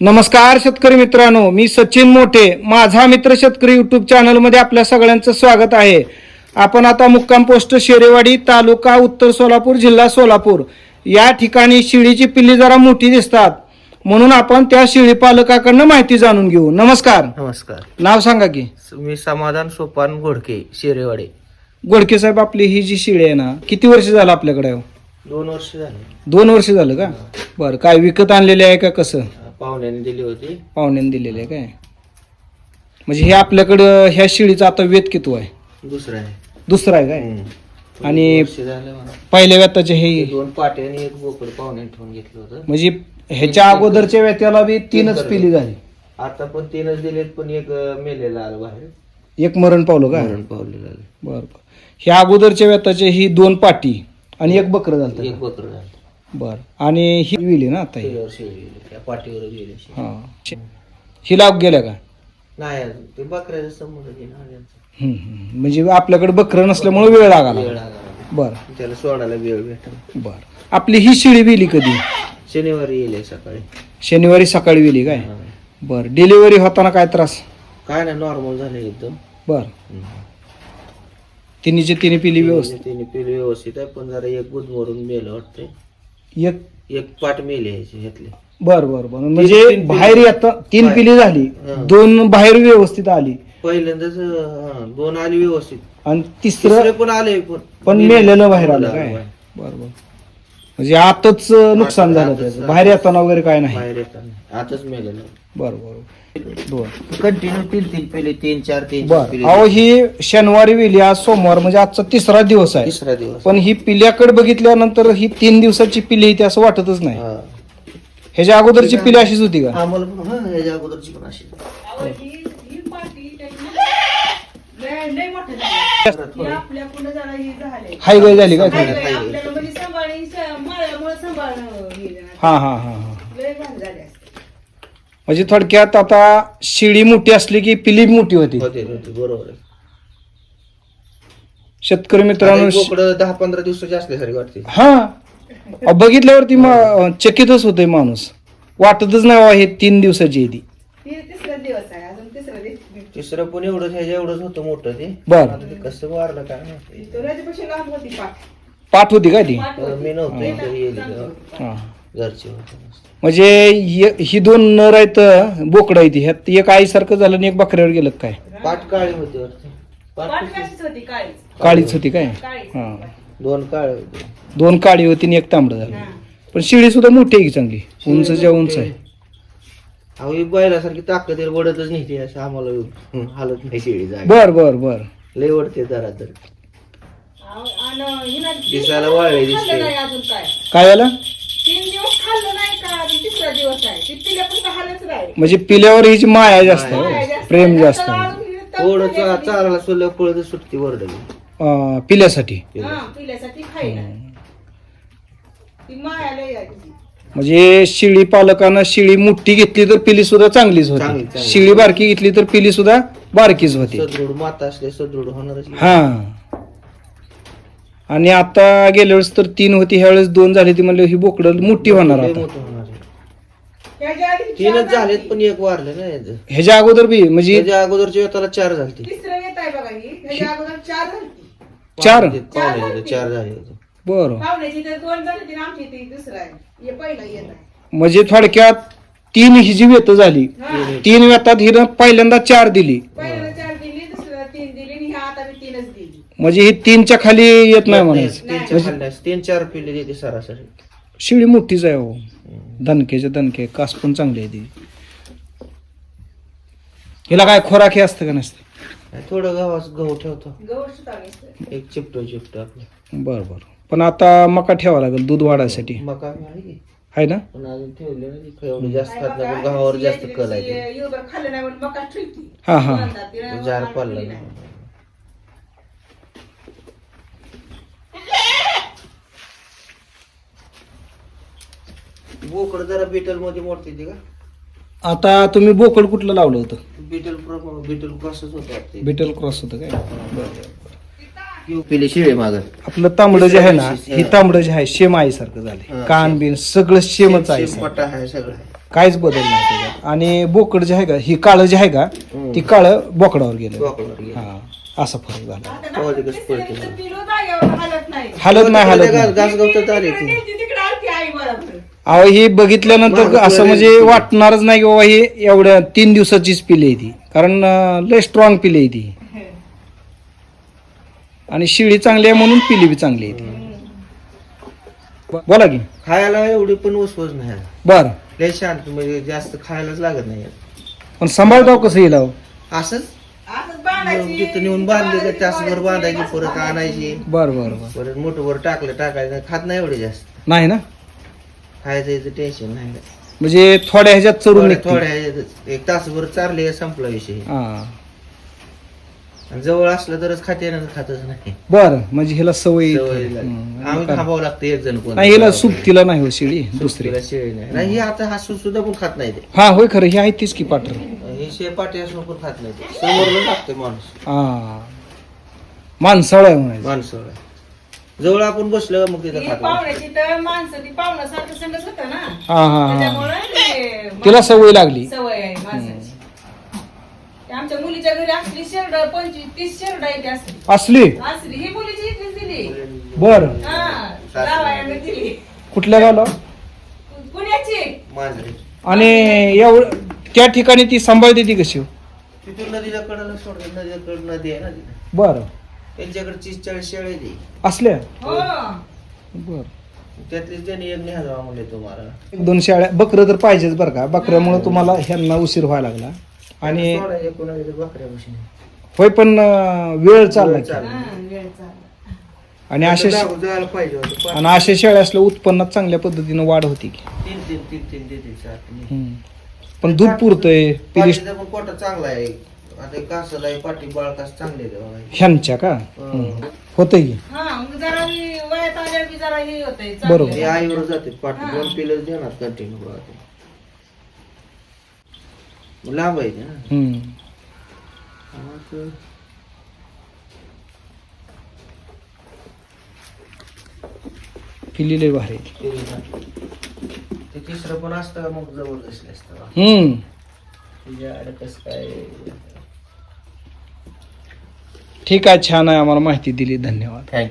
नमस्कार शेतकरी मित्रांनो मी सचिन मोठे. माझा मित्र शेतकरी युट्यूब चॅनलमध्ये आपल्या सगळ्यांचं स्वागत आहे. आपण आता मुक्काम पोस्ट शेरेवाडी तालुका उत्तर सोलापूर जिल्हा सोलापूर. या ठिकाणी शिळीची पिल्ली जरा मोठी दिसतात. म्हणून आपण त्या शिळी पालकाकडनं माहिती जाणून घेऊ. नमस्कार. नमस्कार. नाव सांगा की. मी समाधान सोपान घोडके शेरेवाडे. गोडके साहेब आपली ही जी शिळी आहे ना किती वर्ष झालं आपल्याकडे? दोन वर्ष झाले. दोन वर्ष झालं का? बरं काय विकत आणलेले आहे का कसं? पाहुण्याने दिली होती. पाहुण्याने दिलेले आहे काय? म्हणजे हे आपल्याकडं ह्या शिळीचा आता वेत किती आहे? दुसरं आहे. दुसरा आहे काय. आणि वर्ष झालं मला पहिल्या व्यताचे हे दोन पाटे आणि एक बोकड पाहुण्याने ठेवून घेतलं होतं. म्हणजे ह्याच्या अगोदरच्या व्यत्याला बी तीनच पिली झाली. आता पण तीनच दिलेत पण एक अं, मेलेला आलं बाहेर. एक मरण पावलं का? मरण पावलेलं आलं. बरं. ह्या अगोदरच्या व्यताचे ही दोन पाटी आणि एक बकर झालं एक बकर झालं बर. आणि ही विली ना आता ही? शेळी त्या पाठीवर गेली. हा. ही लाभ गेल्या का? नाही अजून. ते बकऱ्याचा संबंध घेणार यांचा हम्म, हम्म. म्हणजे आपल्याकडे बकरं नसल्यामुळे वेळ लागला. वेळ लागला. बर. त्याला सोडायला वेळ भेटल. बर. आपली ही शिळी विली कधी? शनिवारी येईल सकाळी. शनिवारी सकाळी विली काय? हा. बर. डिलिव्हरी होताना काय त्रास? काय नाही नॉर्मल झालं एकदम. बर. तिन्हीचे तिन्ही पिली व्यवस्थित? तिने पिली व्यवस्थित आहे पण जरा एक बुध मोडून मेलं वाटतंय. एक एक पाट मेले ह्याचे ह्यातले. बर बर बर. म्हणजे तीन बाहेर येता तीन बाहेर. पिली झाली. हा. दोन बाहेर व्यवस्थित आली. पहिल्यांदाच अं, दोन आले व्यवस्थित. आणि तिसरे तिसरं पण आले पण पण मेलेलं बाहेर आलं मेलेलं काय? बाहेर. बर बर. म्हणजे आतच नुकसान झालं त्याचं. बाहेर येताना वगैरे काय नाही. बाहेर येताना. आताच मेलेलं बर बर. बर. कंटिन्यू तीन तीन पेले तीन चार तीन चार बर. पिले. अहो ही शनिवारी विली आज सोमवार म्हणजे आजचा तिसरा दिवस आहे. तिसरा दिवस. पण ही पिल्याकडे बघितल्यानंतर ही तीन दिवसाची पिली आहे ती असं वाटतच नाही. हा. ह्याच्या अगोदरची पिली अशीच होती का? आम्हाला पण हा ह्याच्या अगोदरची पण अशी. हाय गाय झाली. हाय. हा हा हा हा. म्हणजे थोडक्यात आता शिडी मोठी असली की पिली मोठी होती. होते होते बरोबर आहे. शेतकरी मित्रांनो बोकडं दहा पंधरा दिवसाची असल्यासारखी वाटते. हा. बघितल्यावरती म- चकितच होतोय माणूस. वाटतच नाही बा हे तीन दिवसाची आहे ती. तिसरं पण एवढंच ह्याच्या एवढंच होतं मोठं ते. बर. आता ते कसं वारलं काय माहिती. पाठ. होती का ती? तर मी नव्हतो इथं येईल हा. घरचे होते म्हणजे य- ही दोन नर आहेत बोकड आहेत ह्यात एक आईसारखं झालं आणि एक बकऱ्यावर गेलं काय? पाठ काळी होती पाठ कशी? काळीच होती काय? हा. दोन काळे होते. दोन काळी होती आणि एक तांबड झालं. पण शिडी सुद्धा मोठी आहे की चांगली? उंच ज्या उंच आहे. अहो ही बैलासारखी ताकद वडतच नाही ती असं आम्हाला हं, हालत नाही शेळी जागा. बर बर बर. लय वडते जरा तर. दिसायला वाळले दिसते काय झालं? तीन दिवस खाल्लं नाही का? अजून तिसरा दिवस आहे. ती पिल्या पण का हालच राहील. म्हणजे पिल्यावर हिची माया जास्त माया आहे प्रेम जास्त. आहे चाराला सोडलं पळत सुटती वरडली अं, पिल्यासाठी. हा खायला. ती आहे. म्हणजे शिळी पालकानं शिळी मोठी घेतली तर पिली सुद्धा चांगलीच चांगली, होती. चांगली. शिळी बारकी घेतली तर पिली सुद्धा बारकीच होती. सदृढ माता असले सदृढ होणारच हा. आणि आता गेल्या वेळेस तर तीन होती ह्या वेळेस दोन झाली ती म्हणलं ही बोकडं मोठी होणार लय आता. मोठं होणार आहे. ह्याच्या आधी तीनच चार झालेत झाली. पण एक वारले ना याचं. ह्याच्या अगोदर बी म्हणजे त्याच्या अगोदरच्या वेताला चार झालती तिसरं येत आहे बघा ही. ह्याच्या अगोदर चार झाली चार? तर चार झाले होते. बरं. पाहुण्याची तर दोन झाली ती आमची ती दुसरं आहे. हे पहिलं येत आहे. म्हणजे थोडक्यात तीन ही जी व्यत झाली हा. तीन व्यतात हिनं पहिल्यांदा चार दिली दुसऱ्याला तीन दिली आणि ह्या आता मी तीनच दिली म्हणजे ही तीनच्या खाली येत नाही म्हणायचं. तीन चार खाल्ले असते. तीन चार पिल्ले देते सरासरी. शिळी मोठीच आहे हो. दणकेचे दणके कास पण चांगली आहे ती हिला काय खोराक हे असतं का नसतं? थोडं गव्हाच गहू ठेवतो. एक चिपटो चिपटो आपलं. बरं बरं. पण आता मका ठेवा लागेल दूध वाढायसाठी. मका आहे की आहे ना? पण अजून ठेवले एवढं जास्त खात नाही. पण गव्हावर जास्त कल आहे. ते. युबर खाल्लं नाही म्हणून मका ठेवती हा हा. जार पडला नाही. नाही. बोकड जरा बिटलमध्ये मोडते ती का? आता तुम्ही बोकड कुठलं लावलं होतं? बिटल प्रमाण बिटल क्रॉसच होतं वाटते. बिटल क्रॉस होतं काय? पिले शिळे आपलं तांबडं जे आहे ना हे तांबडं जे आहे शेम आईसारखं झालंय. हा, कान बिन सगळं शेमच आहे पट्टा आहे सगळं. काहीच बदल नाही त्याच्यात. आणि बोकड जे आहे का ही काळं जे आहे का हम्म. ती काळं बोकडावर गेलं. बोकडावर गेलं. हा असा फरक झाला. कसं हालत नाही. हालत नाही घास गवतात आले तिकडे ती. गेलती, तिकडे आलती आई बरोबर अहो ही बघितल्यानंतर असं म्हणजे. वाटणारच नाही की बाबा ही एवढ्या तीन दिवसाचीच पिली आहे ती. कारण अं, लय स्ट्रॉंग पिली आहे ती. आणि शिळी चांगली आहे म्हणून पिली बी चांगली आहे ती. ब- बोला की. खायला एवढी पण वसवस नाही. बर. लय शांत म्हणजे जास्त खायलाच लागत नाही. पण सांभाळताव कसं येईल अहो? असंच असंच बांधायची. तिथं नेऊन बांधले का तासभर बांधायची परत आणायची. बर बर बर. परत मोठं टाकलं टाकायचं. खात नाही एवढे जास्त. नाही ना? खायचं याचं टेन्शन नाही. म्हणजे थोड्या ह्याच्यात चरून थोड्या निघते थोड्या. एक तासभर चारले संपला विषय. हा. आणि जवळ असलं तरच खाते ना खातच नाही. बर म्हणजे हिला सवय सवय लागली. हम्म. आम्ही थांबावं लागतं एक जण कोण. नाही हिला सुप्तीला नाही हो शिळी दुसरी. तिला शेळी नाही. नाही, ही आता हसून सुद्धा पण खात नाही ते. हा होय खरं ही आहे तीच की पाटर. हे शे पाठी असून पण खात नाही ते. समोरला लागते माणूस. हा. माणसाळ आहे म्हणायचं. जवळ आपण बसलो मग तिथं ती खात. पाहुण्याची तर माणसं ती पाहुण्यासारखं संगत होतं ना. हा हा हा. त्याच्यामुळे ते तिला सवय लागली. सवय आहे माणसाची. ते आमच्या मुलीच्या घरी असली शेरड पंचवीस तीस शेरड आहे ती असली. असली? असली. ही मुलीची इथलीच दिली. बर. हा लावायला दिली कुठल्या गावला? पुण्याची. मांजरी. आणि एवढं त्या ठिकाणी ती सांभाळते ती कशी? हो? तिथून नदीला कडला सोडलं नदीकडे नदी आहे ना तिथे. बर. त्यांच्याकडे तीस चाळीस शेळे दे असल्या हो बर त्यातलीच त्यांनी एक म्हणले तुम्हाला एक दोन शाळ्या बकरं तर पाहिजेच बरं का बकऱ्यामुळे तुम्हाला ह्यांना उशीर व्हायला लागला आणि सोडायचे कोणाला ते बकऱ्या बशी होय पण अं, वेळ चालला की. चालला. हा, वेळ चालला. आणि अशा जागो- जायला पाहिजे होतं आणि अशा शेळ्या असल्या उत्पन्नात चांगल्या पद्धतीनं वाढ होती की तीन तीन तीन तीन देते चार तीन. हम्म. पण दूध पुरतंय पण कोटा चांगला आहे आता कासला पाठी बाळकास चांगले आहे बघा. ह्यांच्या का हं. होतंय की हा मग जरा ही वयात आल्या की जरा हे होतंय बरोबर. ते आईवर जाते पाठी दोन पिलर देणार कंटिन्यू बघा ते. लांब आहे ते ना हम्म. मग पिली लय भारी ते ते तिसरं पण असतं का मग जबरदस्ती असतं बा. हम्म तुझ्या कसं काय ठीक आहे छान आहे आम्हाला माहिती दिली धन्यवाद. थँक्यू